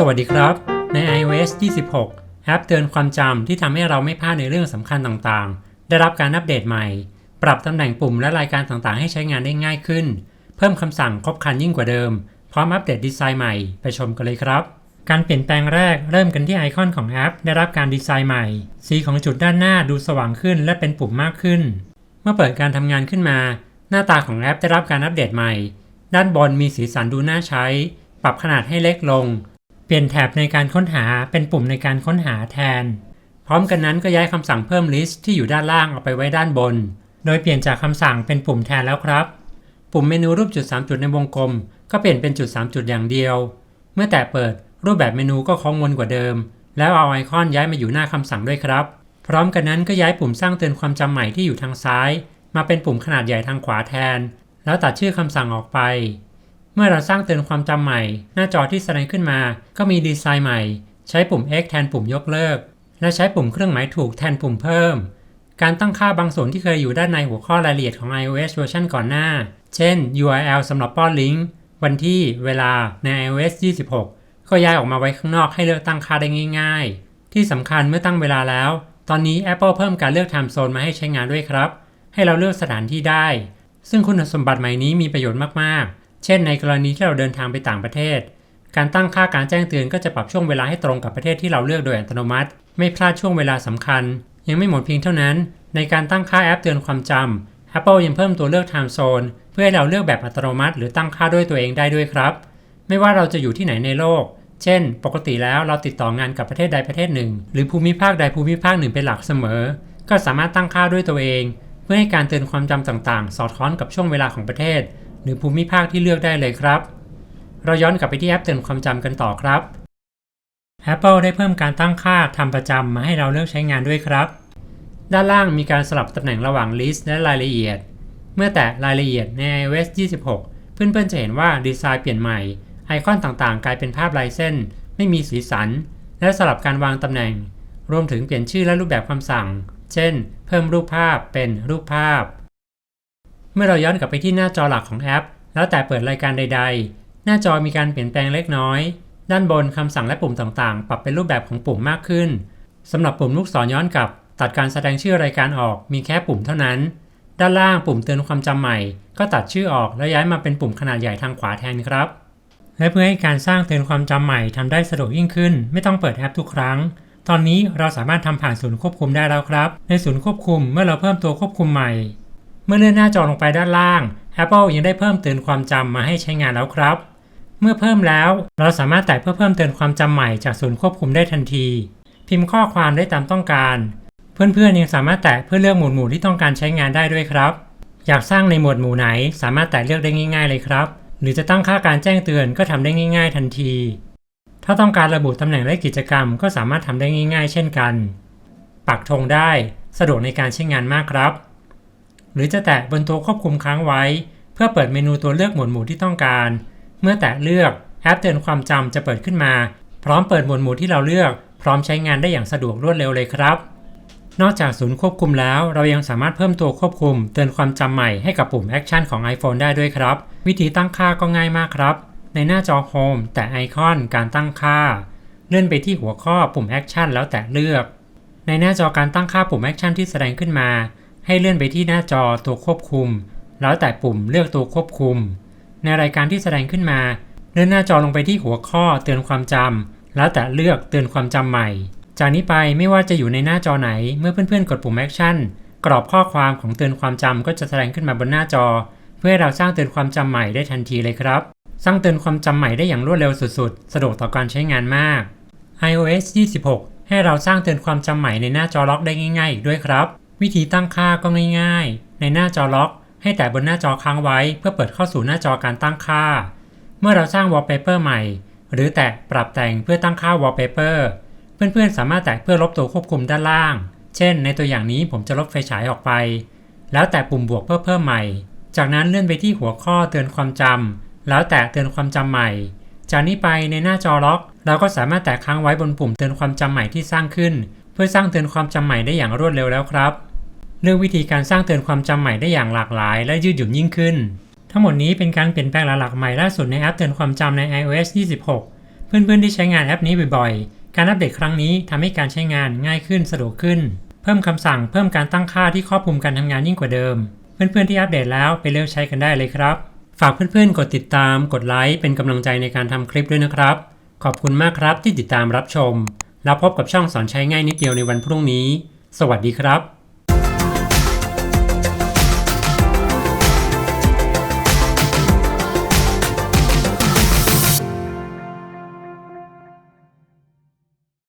สวัสดีครับ ใน iOS 26 แอปเตือนความจำที่ทำให้เราไม่พลาดในเรื่องสำคัญต่างๆ ได้รับการอัปเดตใหม่ ปรับตำแหน่งปุ่มและรายการต่างๆ ให้ใช้งานได้ง่ายขึ้น เพิ่มคำสั่งครบครันยิ่งกว่าเดิม พร้อมอัปเดตดีไซน์ใหม่ ไปชมกันเลยครับ การเปลี่ยนแปลงแรกเริ่มกันที่ไอคอนของแอป ได้รับการดีไซน์ใหม่ สีของจุดด้านหน้าดูสว่างขึ้นและเป็นปุ่มมากขึ้น เมื่อเปิดการทำงานขึ้นมา หน้าตาของแอปได้รับการอัปเดตใหม่ ด้านบนมีสีสันดูน่าใช้ ปรับขนาดให้เล็กลง เปลี่ยนแถบในการค้นหาเป็นปุ่มในการค้นหาแทน พร้อมกันนั้นก็ย้ายคำสั่งเพิ่มลิสต์ที่อยู่ด้านล่างออกไปไว้ด้านบน โดยเปลี่ยนจากคำสั่งเป็นปุ่มแทนแล้วครับ ปุ่มเมนูรูปจุด 3 จุดในวงกลม ก็เปลี่ยนเป็นจุด 3 จุดอย่างเดียว เมื่อแตะเปิดรูปแบบเมนูก็คล้องวนกว่าเดิม แล้วเอาไอคอนย้ายมาอยู่หน้าคำสั่งด้วยครับ พร้อมกันนั้นก็ย้ายปุ่มสร้างเตือนความจำใหม่ที่อยู่ทางซ้าย มาเป็นปุ่มขนาดใหญ่ทางขวาแทน แล้วตัดชื่อคำสั่งออกไป เมื่อเราสร้างเตือนความจำใหม่ หน้าจอที่แสดงขึ้นมา ก็มีดีไซน์ใหม่ ใช้ปุ่ม X แทนปุ่มยกเลิก และใช้ปุ่มเครื่องหมายถูกแทนปุ่มเพิ่ม การตั้งค่าบางส่วนที่เคยอยู่ด้านในหัวข้อรายละเอียดของ iOS เวอร์ชันก่อนหน้า เช่น URL สำหรับป้อนลิงก์ วันที่ เวลา ใน iOS 26 ก็ย้ายออกมาไว้ข้างนอกให้เลือกตั้งค่าได้ง่าย ๆ ที่สำคัญเมื่อตั้งเวลาแล้ว ตอนนี้ Apple เพิ่มการเลือก Time Zone มาให้ใช้งานด้วยครับ ให้เราเลือกสถานที่ได้ ซึ่งคุณสมบัติใหม่นี้มีประโยชน์มากๆ เช่นในกรณีที่เราเดินทางไปต่างประเทศ การตั้งค่าการแจ้งเตือนก็จะปรับช่วงเวลาให้ตรงกับประเทศที่เราเลือกโดยอัตโนมัติ ไม่พลาดช่วงเวลาสำคัญ ยังไม่หมดเพียงเท่านั้น ในการตั้งค่าแอปเตือนความจำ Apple ยังเพิ่มตัวเลือก Time Zone เพื่อให้เราเลือกแบบอัตโนมัติ หรือตั้งค่าด้วยตัวเองได้ด้วยครับ ไม่ว่าเราจะอยู่ที่ไหนในโลก เช่น ปกติแล้วเราติดต่องานกับประเทศใดประเทศหนึ่ง หรือภูมิภาคใดภูมิภาคหนึ่งเป็นหลักเสมอ ก็สามารถตั้งค่าด้วยตัวเอง เพื่อให้การเตือนความจำต่างๆ สอดคล้องกับช่วงเวลาของประเทศ หรือภูมิภาคที่เลือกได้เลยครับ เราย้อนกลับไปที่แอปเตือนความจำกันต่อครับ Apple ได้เพิ่มการตั้งค่าทำประจำมาให้เราเลือกใช้งานด้วยครับ ด้านล่างมีการสลับตำแหน่งระหว่าง list และรายละเอียด เมื่อแตะรายละเอียดใน iOS 26 เพื่อนๆจะเห็นว่าดีไซน์เปลี่ยนใหม่ ไอคอนต่างๆ กลายเป็นภาพลายเส้น ไม่มีสีสัน และสลับการวางตำแหน่ง รวมถึงเปลี่ยนชื่อและรูปแบบคำสั่ง เช่น เพิ่มรูปภาพเป็นรูปภาพ เมื่อเราย้อนกลับไปที่หน้าจอหลักของแอป แล้วแต่เปิดรายการใด ๆ หน้าจอมีการเปลี่ยนแปลงเล็กน้อย ด้านบนคำสั่งและปุ่มต่างๆ ปรับเป็นรูปแบบของปุ่มมากขึ้นสำหรับปุ่มลูกศรย้อนกลับ ตัดการแสดงชื่อรายการออกมีแค่ปุ่มเท่านั้น ด้านล่างปุ่มเตือนความจำใหม่ ก็ตัดชื่อออกแล้วย้ายมาเป็นปุ่มขนาดใหญ่ทางขวาแทนครับ และเพื่อให้การสร้างเตือนความจำใหม่ทำได้สะดวกยิ่งขึ้น ไม่ต้องเปิดแอปทุกครั้งตอนนี้เราสามารถทำผ่านศูนย์ควบคุมได้แล้วครับ ในศูนย์ควบคุมเมื่อเราเพิ่มตัวควบคุมใหม่ เมื่อเลื่อนหน้าจอลงไปด้านล่าง Apple ยังได้เพิ่มเตือนความจำมาให้ใช้งานแล้วครับ เมื่อเพิ่มแล้ว เราสามารถแตะเพื่อเพิ่มเตือนความจำใหม่จากศูนย์ควบคุมได้ทันที พิมพ์ข้อความได้ตามต้องการ เพื่อนๆยังสามารถแตะเพื่อเลือกหมวดหมู่ที่ต้องการใช้งานได้ด้วยครับ อยากสร้างในหมวดหมู่ไหน สามารถแตะเลือกได้ง่าย ๆ เลยครับ หรือจะตั้งค่าการแจ้งเตือนก็ทำได้ง่าย ๆ ทันที ถ้าต้องการระบุตำแหน่งและกิจกรรม ก็สามารถทำได้ง่าย ๆ เช่นกัน ปักธงได้ สะดวกในการใช้งานมากครับ หรือจะแตะบนตัวควบคุมค้างไว้ เพื่อเปิดเมนูตัวเลือกหมวดหมู่ที่ต้องการ เมื่อแตะเลือกแอปเตือนความจำจะเปิดขึ้นมา พร้อมเปิดหมวดหมู่ที่เราเลือก พร้อมใช้งานได้อย่างสะดวกรวดเร็วเลยครับ นอกจากศูนย์ควบคุมแล้ว เรายังสามารถเพิ่มตัวควบคุม เตือนความจำใหม่ให้กับปุ่มแอคชั่นของ iPhone ได้ด้วยครับ วิธีตั้งค่าก็ง่ายมากครับ ในหน้าจอโฮมแตะไอคอนการตั้งค่า เลื่อนไปที่หัวข้อปุ่มแอคชั่นแล้วแตะเลือก ในหน้าจอการตั้งค่าปุ่มแอคชั่นที่แสดงขึ้นมา ให้เลื่อนไปที่หน้าจอตัวควบคุม แล้วแตะปุ่มเลือกตัวควบคุม ในรายการที่แสดงขึ้นมา เลื่อนหน้าจอลงไปที่หัวข้อเตือนความจำแล้วแตะเลือกเตือนความจำใหม่ จากนี้ไปไม่ว่าจะอยู่ในหน้าจอไหน เมื่อเพื่อนๆ กดปุ่มแอคชั่นกรอบข้อความของเตือนความจำก็จะแสดงขึ้นมาบนหน้าจอ เพื่อให้เราสร้างเตือนความจำใหม่ได้ทันทีเลยครับ สร้างเตือนความจำใหม่ได้อย่างรวดเร็วสุดๆ สะดวกต่อการใช้งานมาก iOS 26 ให้เราสร้างเตือนความจำใหม่ในหน้าจอล็อกได้ง่ายๆอีกด้วยครับ วิธีตั้งค่าก็ง่ายๆ ในหน้าจอล็อก ให้แตะบนหน้าจอค้างไว้ เพื่อเปิดเข้าสู่หน้าจอการตั้งค่า เมื่อเราสร้าง wallpaper ใหม่ หรือแตะปรับแต่งเพื่อตั้งค่า wallpaper เพื่อนๆ สามารถแตะเพื่อลบตัวควบคุมด้านล่าง เช่น ในตัวอย่างนี้ผมจะลบไฟฉายออกไป แล้วแตะปุ่มบวกเพื่อเพิ่มใหม่ จากนั้นเลื่อนไปที่หัวข้อเตือนความจำแล้วแตะเตือนความจำใหม่ จากนี้ไปในหน้าจอล็อก เราก็สามารถแตะค้างไว้บนปุ่มเตือนความจำใหม่ที่สร้างขึ้น เพื่อสร้างเตือนความจำใหม่ได้อย่างรวดเร็วแล้วครับ เลือกวิธีการสร้างเตือนความจำใหม่ได้อย่างหลากหลาย และยืดหยุ่นยิ่งขึ้น ทั้งหมดนี้เป็นการเปลี่ยนแปลงหลักๆใหม่ล่าสุดในแอปเตือนความจำใน iOS 26 เพื่อนๆที่ใช้งานแอปนี้บ่อยๆ การอัปเดตครั้งนี้ทำให้การใช้งานง่ายขึ้นสะดวกขึ้น เพิ่มคำสั่งเพิ่มการตั้งค่าที่ครอบคลุมการทำงานยิ่งกว่าเดิม เพื่อนๆที่อัปเดตแล้วไปเลือกใช้กันได้เลยครับ ฝากเพื่อนๆ กดติดตาม กดไลค์เป็นกำลังใจในการทำคลิปด้วยนะครับ ขอบคุณมากครับที่ติดตามรับชม แล้วพบกับช่องสอนใช้ง่ายนิดเดียวในวันพรุ่งนี้ สวัสดีครับ